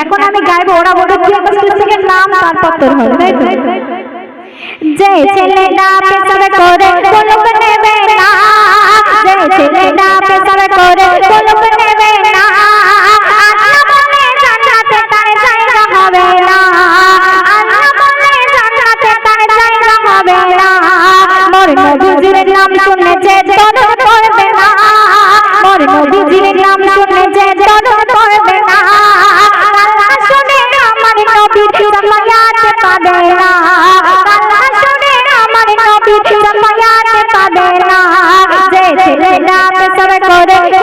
এখন আমি গাইবো ওরা বলবে কি আমার নাম তারপর তোর হবে যে ছেলেটা পেশাব করে কলম শুনে যে তরুণ করবে না। মোর নবীজির নাম শুনে যে আমার নবী জামায়াতে পাবে না। আল্লাহ শুনে আমার নবীর জামায়াতে পাবে না। যে ছেলেটা পেশাব করে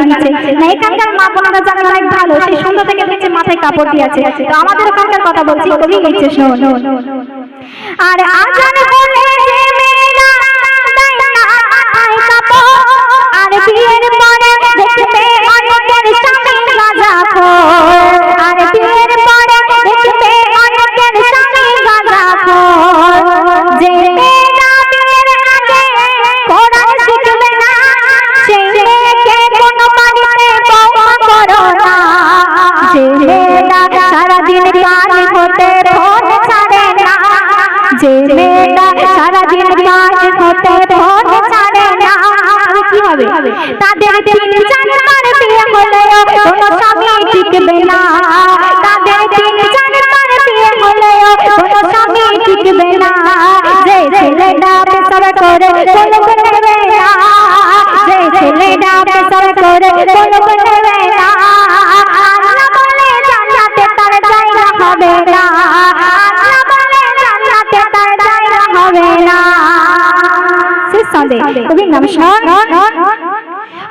গালাগালি দিচ্ছে না, এখানকার মা বোনেরা অনেক ভালো, সেই সন্ধ্যা থেকে দেখছে মাথায় কাপড় দিয়ে তো আমাদের ওখানকার কথা বলছি কবি নিচ্ছে শোন। আর আজান বলে যে মেয়েটা সারাদিন কাজ হতে ফোন ছাড়ে না। কি হবে? কোনো কোনো ছেলেটা করে কলম নেবে না যে ছেলেটা পেশাব করে কলম নেবে হবে না। শেষ সন্দেহ কবির নাম শোন।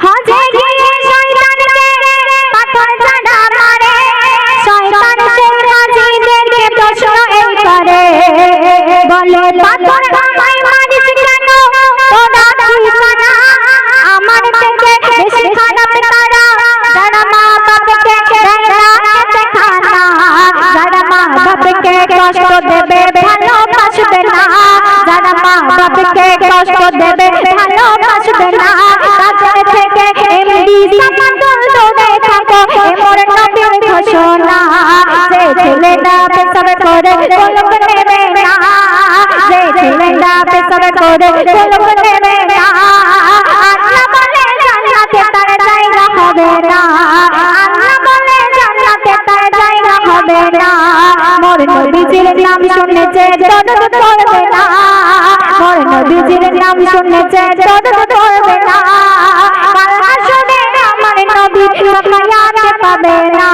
হজে গিয়ে শয়তানকে পাথর ছাড়া মারে। শয়তান সেই হাজিদেরকে প্রশ্ন এই করে। বলে, পাথর আমায় মারিস কেন? তোরা কি জানা? আমার থেকে বেশি খারাপ তারা। যারা মা বাপকে দেয় না খানা যারা মা বাপকে কষ্ট जिंदा पे सब करे कुलकने में ना जे जिंदा पे सब करे পাবে না